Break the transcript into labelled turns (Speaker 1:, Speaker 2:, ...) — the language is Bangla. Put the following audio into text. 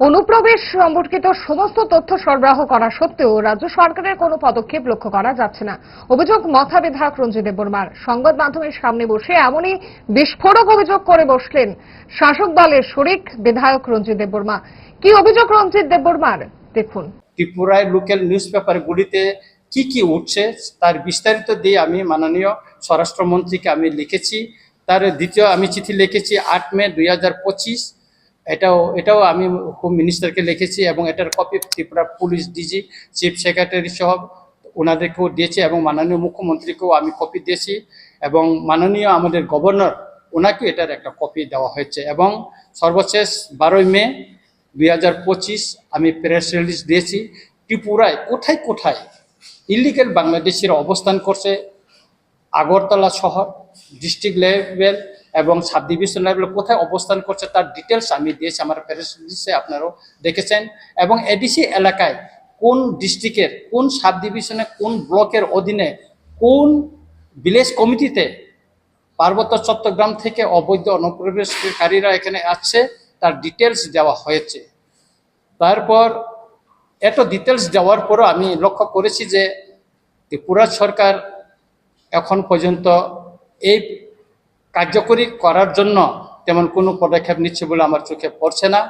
Speaker 1: অনুপ্রবেশ সম্পর্কিত সমস্ত তথ্য সরবরাহ করা সত্ত্বেও রাজ্য সরকারের কোনো পদক্ষেপ লক্ষ্য করা যাচ্ছে না। অভিযোগ মথা বিধায়ক রঞ্জিত দেববর্মার সংবাদ মাধ্যমের সামনে বসে এমনই বিস্ফোরক অভিযোগ করে বসলেন শাসক দলের শরিক বিধায়ক রঞ্জিত দেববর্মা কি অভিযোগ রঞ্জিত দেববর্মার দেখুন।
Speaker 2: ত্রিপুরায় লোকাল নিউজ পেপারগুলিতে কি কি উঠছে তার বিস্তারিত দিয়ে আমি মাননীয় স্বরাষ্ট্রমন্ত্রীকে আমি লিখেছি। তার দ্বিতীয় আমি চিঠি লিখেছি আট মে দুই হাজার পঁচিশ। এটাও এটাও আমি হোম মিনিস্টারকে লিখেছি এবং এটার copy Tripura police DG chief secretary সহ ওনাদেরকেও দিয়েছি এবং মাননীয় মুখ্যমন্ত্রীকেও আমি কপি দিয়েছি এবং মাননীয় আমাদের গভর্নর ওনাকেও এটার একটা কপি দেওয়া হয়েছে এবং সর্বশেষ বারোই মে দুই হাজার পঁচিশ আমি প্রেস রিলিজ দিয়েছি, ত্রিপুরায় কোথায় কোথায় ইলিগেল বাংলাদেশিরা অবস্থান করছে, আগরতলা শহর ডিস্ট্রিক্ট লেভেল এবং সাব ডিভিশন লেভেলে কোথায় অবস্থান করছে তার ডিটেলস আমি দিয়েছি, আমার প্রেস রিলিজে আপনারাও দেখেছেন। এবং এডিসি এলাকায় কোন ডিস্ট্রিক্টের কোন সাব ডিভিশনে কোন ব্লকের অধীনে, কোন ভিলেজ কমিটিতে পার্বত্য চট্টগ্রাম থেকে অবৈধ অনুপ্রবেশকারীরা এখানে আসছে, তার ডিটেলস দেওয়া হয়েছে। তারপর এত ডিটেলস দেওয়ার পরও আমি লক্ষ্য করেছি যে ত্রিপুরা সরকার এখন পর্যন্ত এই কার্যকরী করার জন্য তেমন কোনো পদক্ষেপ নিচ্ছে বলে আমার চোখে পড়ছে না।